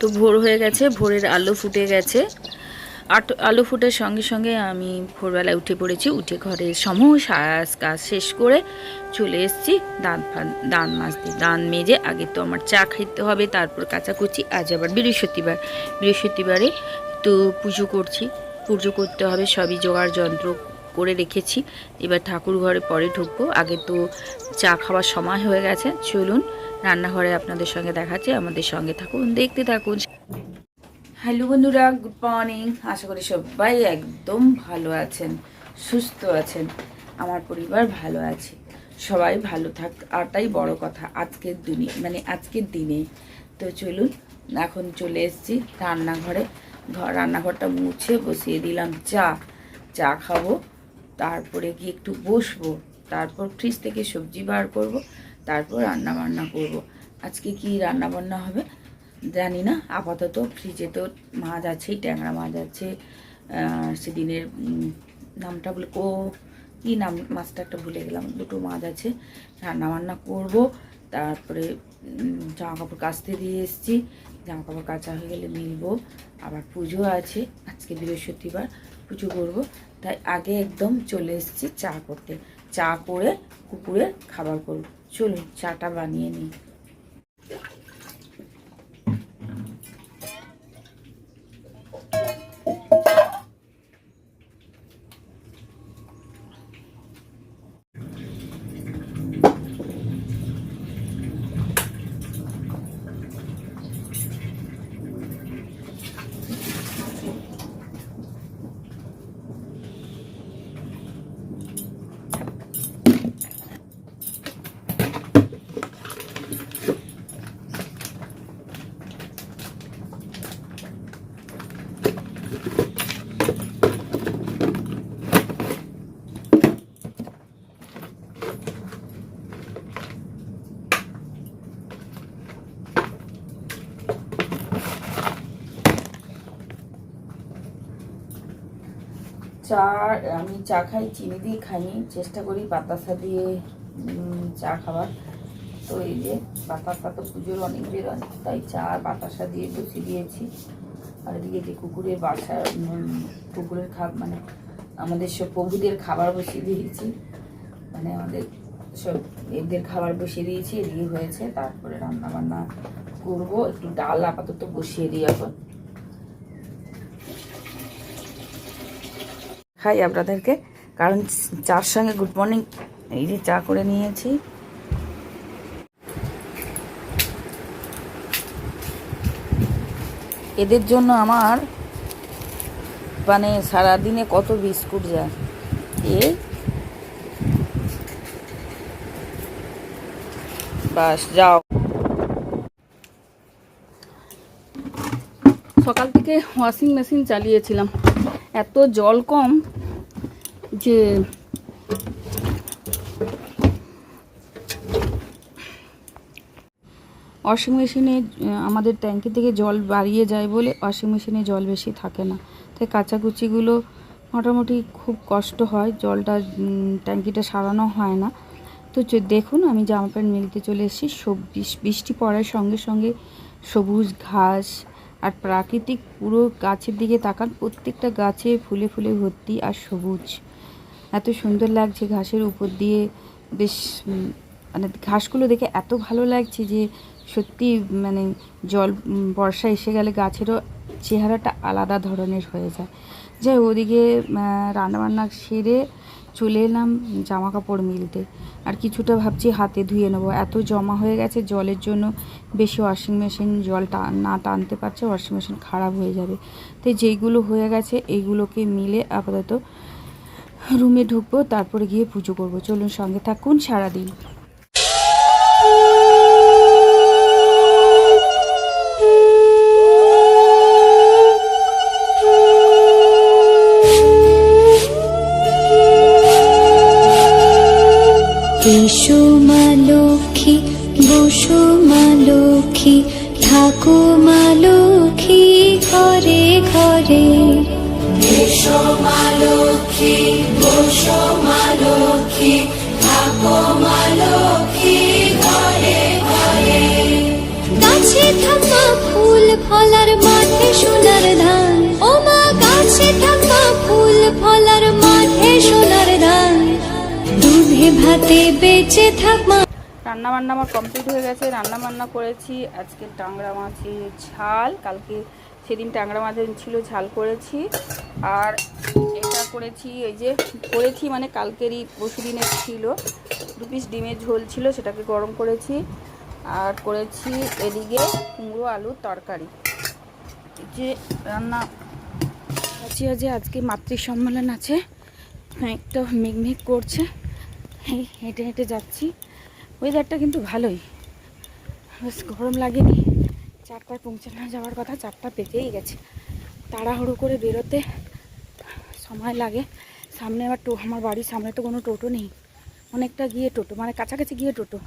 তো ভোর হয়ে গেছে, ভোরের আলো ফুটে গেছে। আট আলো ফুটার সঙ্গে সঙ্গে আমি ভোরবেলায় উঠে পড়েছি, উঠে ঘরের সমস্ত কাজ শেষ করে চলে এসেছি দাঁত দাঁত মাজতে। দাঁত মেজে আগে তো আমার চা খেতে হবে, তারপর কাচাকুচি, আজ আবার বৃহস্পতিবার। বৃহস্পতিবারে তো পুজো করছি, পুজো করতে হবে, সবই জোগাড় যন্ত্র করে রেখেছি। এবার ঠাকুর ঘরে পরে ঢুকবো। আগে তো চা খাওয়ার সময় হয়ে গেছে, চলুন রান্নাঘরে আপনাদের সঙ্গে দেখাচ্ছি, আমাদের সঙ্গে থাকুন, দেখতে থাকুন। হ্যালো বন্ধুরা, গুড মর্নিং। আশা করি সবাই একদম ভালো আছেন, সুস্থ আছেন। আমার পরিবার ভালো আছে। সবাই ভালো থাক আরটাই বড় কথা, আজকের দিনে মানে আজকের দিনে। তো চলুন, এখন চলে এসেছি রান্নাঘরে। ঘর রান্নাঘরটা মুছে বসিয়ে দিলাম চা। চা খাব, তারপরে গিয়ে একটু বসবো, তারপর ফ্রিজ থেকে সবজি বার করব। তারপর রান্না বান্না করব। আজকে কি রান্না বান্না হবে? জানি না। আপাতত ফ্রিজে তো মাছ আছেই ট্যাংরা মাছ আছে সেদিনের নামটা বলে ও, কী নাম? মাছটা একটা ভুলে গেলাম। দুটো মাছ আছে। রান্না বান্না করব। তারপরে জামা কাপড় কাচতে দিয়ে এসেছি। জামা কাপড় কাচা হয়ে গেলে মিলবো। আবার পুজো আছে। আজকে বৃহস্পতিবার পুজো করব। তাই আগে একদম চলে এসেছি চা করতে। চা করে কুকুরে খাবার করব। চলুন চাটা বানিয়ে নিই। চা, আমি চা খাই, চিনি দিয়ে খাইনি, চেষ্টা করি বাতাসা দিয়ে চা খাবার তো এই যে বাতাসা তো পুজোর অনেক বেরোয় তাই চা আর বাতাসা দিয়ে বসিয়ে দিয়েছি। আর এদিকে যে কুকুরের বাসা কুকুরের খাব মানে আমাদের সব প্রভুদের খাবার বসিয়ে দিয়েছি। মানে আমাদের সব এদের খাবার বসিয়ে দিয়েছি, এদিকে হয়েছে, তারপরে রান্না বান্না করব। একটু ডাল আপাতত বসিয়ে দিই এখন। খাই আপনাদেরকে। কারণ চার সঙ্গে গুড মর্নিং এই যে চা করে নিয়েছি। এদের জন্য আমার মানে সারাদিনে কত বিস্কুট যায়। এই বাস, যাও। সকাল থেকে ওয়াশিং মেশিন চালিয়েছিলাম। এত জল কম যে ওয়াশিং মেশিনে আমাদের ট্যাঙ্কি থেকে জল বাড়িয়ে যায় বলে ওয়াশিং মেশিনে জল বেশি থাকে না। তাই কাচাকুচিগুলো মোটামুটি খুব কষ্ট হয়, জলটা ট্যাঙ্কিটা সারানো হয় না। তো দেখুন, আমি জামা প্যান্ট মেলতে চলে এসেছি। সবজি বৃষ্টি পড়ার সঙ্গে সঙ্গে সবুজ ঘাস আর প্রাকৃতিক পুরো গাছের দিকে তাকান, প্রত্যেকটা গাছে ফুলে ফুলে ভর্তি আর সবুজ। এত সুন্দর লাগছে ঘাসের উপর দিয়ে। বেশ মানে ঘাসগুলো দেখে এত ভালো লাগছে যে সত্যি মানে জল বর্ষা এসে গেলে গাছেরও চেহারাটা আলাদা ধরনের হয়ে যায়। যাই ওদিকে রান্নাবান্না সেরে চলে এলাম জামা কাপড় মিলতে। আর কিছুটা ভাবছি হাতে ধুয়ে নেব। এত জমা হয়ে গেছে, জলের জন্য বেশি ওয়াশিং মেশিন জল না টানতে পারছে ওয়াশিং মেশিন খারাপ হয়ে যাবে। তো যেইগুলো হয়ে গেছে এইগুলোকে মিলে আপাতত রুমে ঢুকবো, তারপরে গিয়ে পুজো করব। চলুন সঙ্গে থাকুন, সারাদিন। এসো মা লক্ষ্মী বসো মা লক্ষ্মী থাকো মা লক্ষ্মী ঘরে ঘরে। এসো মা লক্ষ্মী বসো মা লক্ষ্মী থাকো মা লক্ষ্মী ঘরে ঘরে। গাছে থাকা ফুল ফলার মাঠে সোনার ধান। ও মা গাছে থাকা ফুল ফলার মাঠে সোনার রান্না বান্না আমার কমপ্লিট হয়ে গেছে। রান্না বান্না করেছি। আজকে টাংরা মাছের ঝাল। কালকে সেদিন টাংরা মাছের ছিল, ঝাল করেছি। আর এটা করেছি, এই যে করেছি মানে কালকেরই দিনের ছিল। দু পিস ডিমের ঝোল ছিল, সেটাকে গরম করেছি। আর করেছি এদিকে কুমড়ো আলুর তরকারি। যে রান্না আছি আজকে মাতৃ সম্মেলন আছে। একটা মেঘমেঘ করছে। এই হেঁটে হেঁটে যাচ্ছি। ওয়েদারটা কিন্তু ভালোই। বেশ গরম লাগেনি। চারটায় পৌঁছানো যাওয়ার কথা, চারটা পেতেই গেছে। তাড়াহুড়ো করে বেরোতে সময় লাগে। সামনে আবার টো আমার বাড়ির সামনে তো কোনো টোটো নেই। অনেকটা গিয়ে টোটো মানে কাছাকাছি গিয়ে টোটো।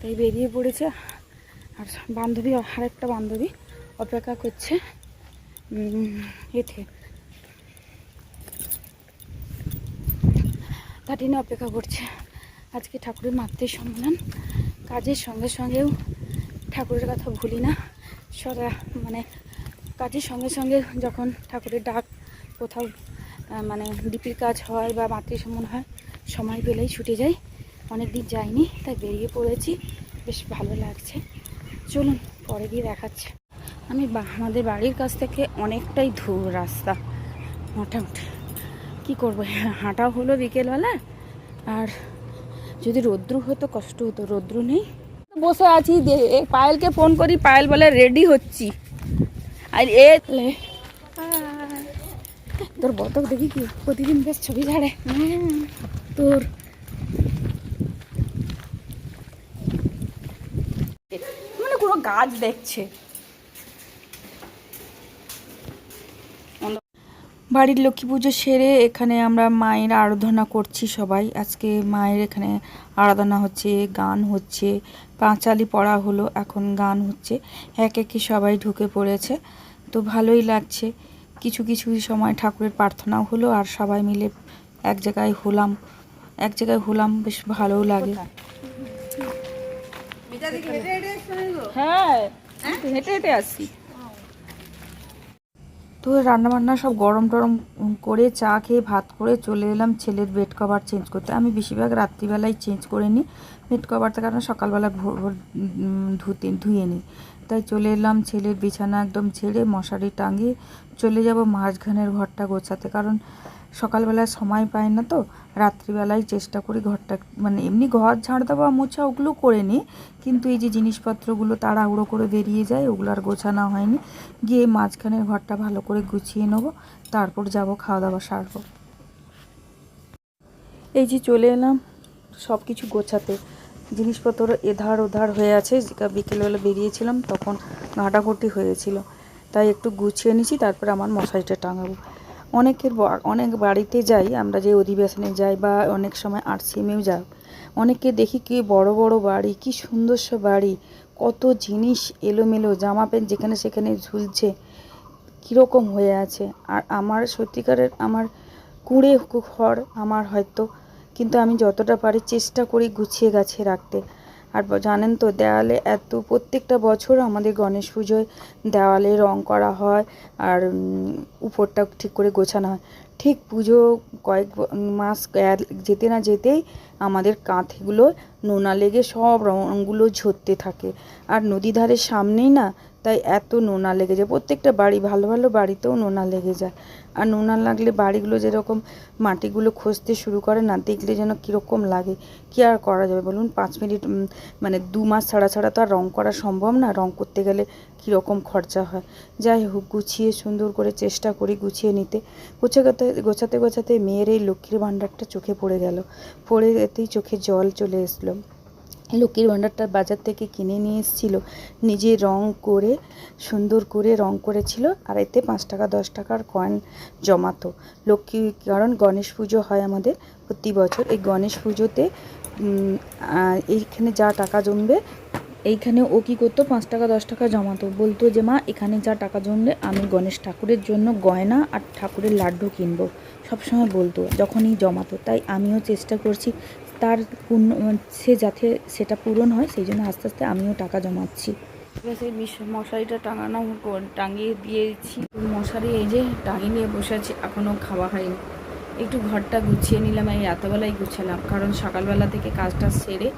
তাই বেরিয়ে পড়েছে। আর বান্ধবী, আর একটা বান্ধবী অপেক্ষা করছে। এতে। থার্টিনে অপেক্ষা করছে। আজকে ঠাকুরের মাতৃ সম্মেলন। কাজের সঙ্গে সঙ্গেও ঠাকুরের কথা ভুলি না। সদা মানে কাজের সঙ্গে সঙ্গে যখন ঠাকুরের ডাক কোথাও মানে ডিপির কাজ হয় বা মাতৃ সম্মান হয়, সময় পেলেই ছুটে যাই। অনেক দিন যাইনি, তাই বেরিয়ে পড়েছি। বেশ ভালো লাগছে। চলুন, পরে গিয়ে দেখাচ্ছে। আমি আমাদের বাড়ির কাছ থেকে অনেকটাই দূর রাস্তা, মোটামুটি। কি করব? হাঁটা হলো বিকেলবেলা। আর যদি রৌদ্র হতো, কষ্ট হতো, রৌদ্র নেই। বসে আছি পায়েলকে ফোন করি, পায়েল বলে রেডি হচ্ছি। আর এ তোর বতক দেখি কি? প্রতিদিন বেশ ছবি ছাড়ে। তোর মানে কোনো গাছ দেখছে। বাড়ির লক্ষ্মী পুজো সেরে এখানে আমরা মায়ের আরাধনা করছি সবাই। আজকে মায়ের এখানে আরাধনা হচ্ছে গান হচ্ছে পাঁচালি পড়া হলো এখন গান হচ্ছে। এক একে সবাই ঢুকে পড়েছে। তো ভালোই লাগছে। কিছু কিছু সময় ঠাকুরের প্রার্থনাও হলো আর সবাই মিলে এক জায়গায় হলাম। এক জায়গায় হলাম বেশ ভালোও লাগে। হ্যাঁ হেঁটে হেঁটে আসছি। তো রান্না বান্না সব গরম টরম করে চা খেয়ে ভাত করে চলে এলাম ছেলের বেড কভার চেঞ্জ করতে। আমি বেশিরভাগ রাত্রিবেলায় চেঞ্জ করে নিই বেড কভারটা কারণ সকালবেলা ভোর ভোর ধুতে, ধুয়ে নিই তাই চলে এলাম ছেলের বিছানা একদম ছেড়ে মশারি টাঙিয়ে চলে যাব মাঝখানের ঘরটা গোছাতে, কারণ সকালবেলা সময় পায় না তো। রাত্রিবেলায় চেষ্টা করি ঘরটা মানে এমনি ঘর ঝাড় দেওয়া মোছা ওগুলো করে নিই কিন্তু এই যে জিনিসপত্রগুলো তাড়াহুড়ো করে বেরিয়ে যায়, ওগুলো আর গোছানো হয়নি। গিয়ে মাঝখানের ঘরটা ভালো করে গুছিয়ে নেব, তারপর যাব খাওয়া দাওয়া সারবো। এই যে চলে এলাম সব কিছু গোছাতে। জিনিসপত্র এধার ওধার হয়ে আছে বিকেলবেলা বেরিয়েছিলাম, তখন ঘাটাঘুটি হয়েছিল। তাই একটু গুছিয়ে নিছি, তারপর আমার মশারিটা টাঙাবো। অনেকের অনেক বাড়িতে যাই, আমরা যে অধিবেশনে যাই বা অনেক সময় আর আরসিএমেও যাই অনেকে দেখি কি বড় বড় বাড়ি, কি সুন্দর বাড়ি, কত জিনিস এলোমেলো, জামা প্যান্ট যেখানে সেখানে ঝুলছে, কীরকম হয়ে আছে। আর আমার সত্যিকারের, আমার কুঁড়ে ঘর আমার হয়তো, কিন্তু আমি যতটা পারি চেষ্টা করি গুছিয়ে গাছিয়ে রাখতে। আর জানেন তো, দেওয়ালে এত, প্রত্যেকটা বছর আমাদের গণেশ পুজোয় দেওয়ালে রং করা হয় আর উপরটা ঠিক করে গোছানো হয়। ঠিক পুজো কয়েক মাস যেতে না যেতেই আমাদের কাঁথগুলো নোনা লেগে সব রঙগুলো ঝরতে থাকে। আর নদী ধারের সামনেই না তাই এত নোনা লেগে যায়। প্রত্যেকটা বাড়ি, ভালো ভালো বাড়িতেও নোনা লেগে যায়। আর নোনা লাগলে বাড়িগুলো যেরকম মাটিগুলো খসতে শুরু করে না, দেখলে যেন কীরকম লাগে। কী আর করা যাবে বলুন? পাঁচ মিনিট মানে দু মাস ছাড়া ছাড়া তো আর রঙ করা সম্ভব না। রং করতে গেলে কীরকম খরচা হয়। যাই হোক, গুছিয়ে সুন্দর করে চেষ্টা করি গুছিয়ে নিতে। গোছাতে গোছাতে গোছাতে মেয়ের এই লক্ষ্মীর ভাণ্ডারটা চোখে পড়ে গেল। পড়ে এতেই চোখে জল চলে এসলো। লক্ষ্মীর ভাণ্ডারটা বাজার থেকে কিনে নিয়ে এসেছিল। নিজে রং করে, সুন্দর করে রং করেছিল আর এতে পাঁচ টাকা, দশ টাকার কয়েন জমাতো। লক্ষ্মী, কারণ গণেশ পুজো হয় আমাদের প্রতি বছর। এই গণেশ পুজোতে এইখানে যা টাকা জমবে, এইখানে ও কী করতো, পাঁচ টাকা, দশ টাকা জমাতো। বলতো যে, মা, এখানে যা টাকা জমবে, আমি গণেশ ঠাকুরের জন্য গয়না আর ঠাকুরের লাড্ডু কিনবো। সবসময় বলতো, যখনই জমাতো। তাই আমিও চেষ্টা করছি তার পূর্ণ, সে যাতে সেটা পূরণ হয়, সেই জন্য আস্তে আস্তে আমিও টাকা জমাচ্ছি। আছে মিশ- মশারিটা টাঙানো টাঙিয়ে দিয়েছি। মশারি এই যে টাঙিয়ে নিয়ে বসে আছি এখনও খাওয়া হয়নি। একটু ঘরটা গুছিয়ে নিলাম, এই রাতবেলায় গুছালাম। কারণ সকালবেলা থেকে কাজটা সেরে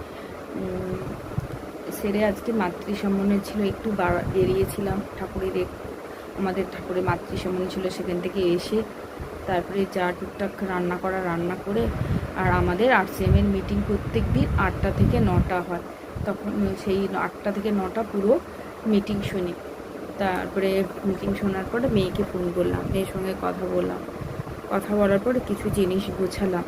সেরে আজকে মাতৃ সম্মানের ছিল, একটু বেরিয়েছিলাম। ঠাকুরের আমাদের ঠাকুরের মাতৃ সম্মান ছিল, সেখান থেকে এসে তারপরে যা টুকটাক রান্না করা রান্না করে আর আমাদের আরসিএমের মিটিং প্রত্যেক দিন আটটা থেকে নটা হয়। তখন সেই আটটা থেকে নটা পুরো মিটিং শুনি। তারপরে মিটিং শোনার পরে মেয়েকে ফোন করলাম, মেয়ের সঙ্গে কথা বললাম। কথা বলার পরে কিছু জিনিস গোছালাম।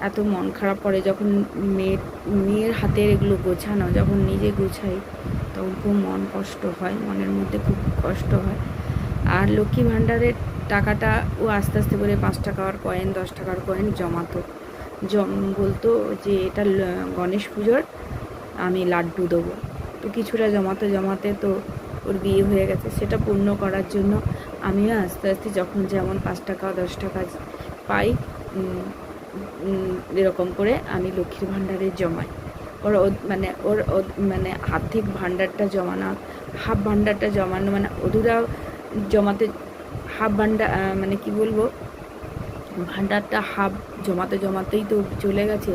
এত মন খারাপ করে যখন মেয়ের মেয়ের হাতের এগুলো গোছানো, যখন নিজে গোছাই, তখন খুব মন কষ্ট হয়, মনের মধ্যে খুব কষ্ট হয়। আর লক্ষ্মী ভাণ্ডারের টাকাটা ও আস্তে আস্তে করে পাঁচ টাকার কয়েন দশ টাকার কয়েন জমাতো। জম, বলতো যে এটা গণেশ পুজোর, আমি লাড্ডু দেবো। তো কিছুটা জমাতে জমাতে তো ওর বিয়ে হয়ে গেছে। সেটা পূর্ণ করার জন্য আমিও আস্তে আস্তে যখন যেমন পাঁচ টাকা, দশ টাকা পাই এরকম করে আমি লক্ষ্মীর ভাণ্ডারে জমাই। ওর মানে ওর মানে আর্থিক ভাণ্ডারটা জমানো, হাফ ভাণ্ডারটা জমানো মানে অধুরা জমাতে হাফ ভান্ডার মানে কি বলব ভাণ্ডারটা হাফ জমাতে জমাতেই তো চলে গেছে,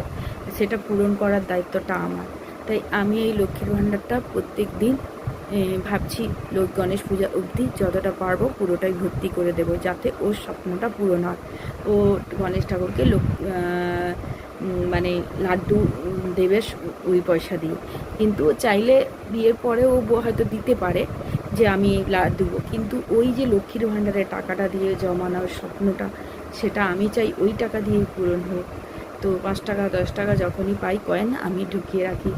সেটা পূরণ করার দায়িত্বটা আমার। তাই আমি এই লক্ষ্মীর ভান্ডারটা প্রত্যেক দিন ভাবছি লোক গণেশ পূজা অবধি যতটা পারব পুরোটাই ভর্তি করে দেবো, যাতে ওর স্বপ্নটা পূরণ হয়। ও গণেশ ঠাকুরকে লোক মানে লাড্ডু দেবে ওই পয়সা দিয়ে। কিন্তু চাইলে বিয়ের পরে ও হয়তো দিতে পারে যে আমি দেবো। কিন্তু ওই যে লক্ষ্মীর ভাণ্ডারের টাকাটা দিয়ে জমানোর স্বপ্নটা, সেটা আমি চাই ওই টাকা দিয়েই পূরণ হোক। তো পাঁচ টাকা, দশ টাকা যখনই পাই, কয়েন আমি ঢুকিয়ে রাখি,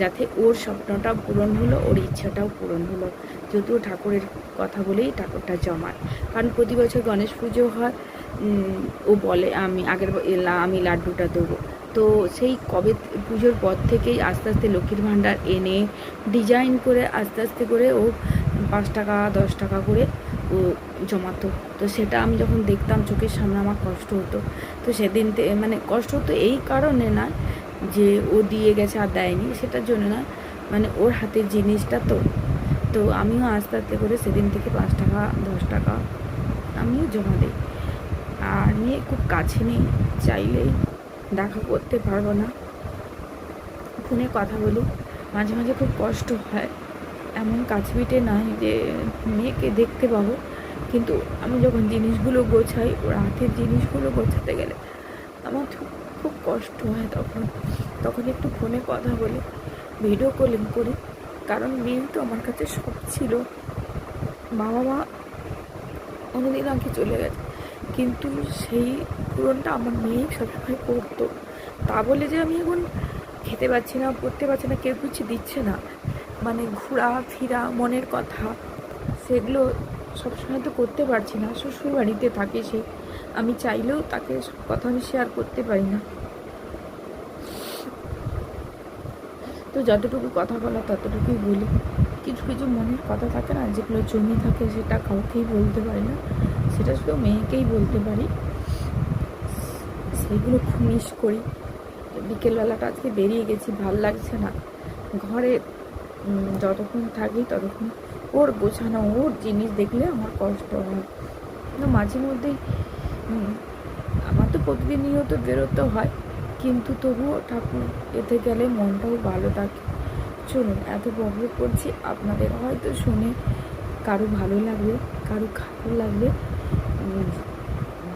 যাতে ওর স্বপ্নটা পূরণ হলো, ওর ইচ্ছাটাও পূরণ হলো। যদিও ঠাকুরের কথা বলেই ঠাকুরটা জমায়। কারণ প্রতি বছর গণেশ পুজো হয় ও বলে, আমি আগের আমি লাড্ডুটা দেবো। তো সেই কবে পুজোর পর থেকেই আস্তে আস্তে লক্ষ্মীর ভাণ্ডার এনে, ডিজাইন করে আস্তে আস্তে করে ও পাঁচ টাকা, দশ টাকা করে জমাতো। তো সেটা আমি যখন দেখতাম, চোখের সামনে আমার কষ্ট হতো। তো সেদিন মানে কষ্ট হতো এই কারণে না, যে ও দিয়ে গেছে আর দেয়নি, সেটার জন্য না মানে ওর হাতের জিনিসটা তো। তো আমিও আস্তে আস্তে করে সেদিন থেকে পাঁচ টাকা, দশ টাকা আমিও জমা দিই। আর নিয়ে খুব কাছে নেই চাইলেই দেখা করতে পারব না। ফোনে কথা বলি, মাঝে মাঝে খুব কষ্ট হয়। এমন কাছে পিঠে নয় যে মেয়েকে দেখতে পাবো। কিন্তু আমি যখন জিনিসগুলো গোছাই ওর হাতের জিনিসগুলো গোছাতে গেলে আমার খুব কষ্ট হয় তখন। তখন একটু ফোনে কথা বলি ভিডিও কলিং করি। কারণ মেয়ে তো আমার কাছে সব ছিল। বাবা মা অনেকদিন আগে চলে গেছে। কিন্তু সেই পূরণটা আমার মেয়েই সবসময় করতো। তা বলে যে আমি এখন খেতে পাচ্ছি না, পড়তে পারছি না, কেউ কিছু দিচ্ছে না। মানে ঘোরা, ফিরা, মনের কথা, সেগুলো সবসময় তো করতে পারছি না। শ্বশুর বাড়িতে থাকে সে। আমি চাইলেও তাকে সব কথা আমি শেয়ার করতে পারি না। তো যতটুকু কথা বলা, ততটুকুই বলি। কিছু কিছু মনের কথা থাকে না, যেগুলো জমি থাকে, সেটা কাউকেই বলতে পারি না। সেটা শুধু মেয়েকেই বলতে পারি। সেগুলো খুব মিস করি। বিকেলবেলাটা আজকে বেরিয়ে গেছি, ভালো লাগছে না। ঘরে যতক্ষণ থাকি ততক্ষণ ওর গোছানো, ওর জিনিস দেখলে আমার কষ্ট হয়। কিন্তু মাঝে মধ্যেই আমার তো প্রতিদিনই তো বেরোতে হয়। কিন্তু তবুও ঠাকুর, এতে গেলে মনটাও ভালো থাকে। চলুন, এত বকবক করছি, আপনাদের হয়তো শুনে কারও ভালো লাগবে, কারও খারাপ লাগবে।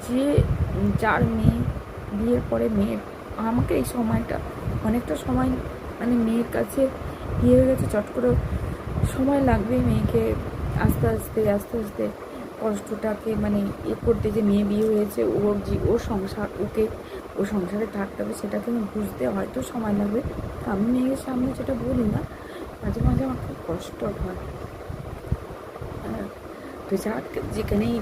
যে, যার মেয়ে, বিয়ের পরে মেয়ের, আমাকে এই সময়টা, অনেকটা সময় মানে মেয়ের কাছে বিয়ে হয়ে গেছে, চট করে সময় লাগবে মেয়েকে। আস্তে আস্তে আস্তে আস্তে কষ্টটাকে মানে এ করতে যে মেয়ে বিয়ে হয়েছে ওর যে ওর সংসার, ওকে, ও সংসারে থাকতে হবে সেটাকে আমি বুঝতে হয়তো সময় লাগবে। আমি মেয়ের সামনে যেটা বলি না, মাঝে মাঝে আমার খুব কষ্ট হয়। তো যাক যেখানেই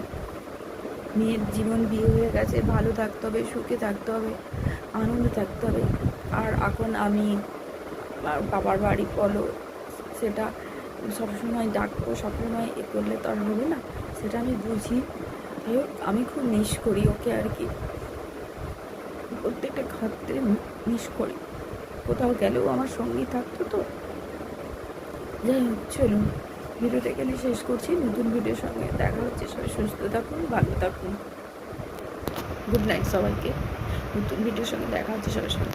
মেয়ের জীবন বিয়ে হয়ে গেছে, ভালো থাকতে হবে, সুখে থাকতে হবে, আনন্দে থাকতে হবে। আর এখন আমি বাবার বাড়ি বলো, সেটা সবসময় ডাকবো, সবসময় এ করলে তো আর হবে না, সেটা আমি বুঝি। আমি খুব মিস করি ওকে আর কি। প্রত্যেকটা ক্ষেত্রে মিস করি। কোথাও গেলেও আমার সঙ্গী থাকতো তো। যাই হোক, চলুন। ভিডিওটা এখানে শেষ করছি। নতুন ভিডিওর সঙ্গে দেখা হচ্ছে। সবাই সুস্থ থাকুন, ভালো থাকুন। গুড নাইট সবাইকে। নতুন ভিডিওর সঙ্গে দেখা হচ্ছে। সবার সঙ্গে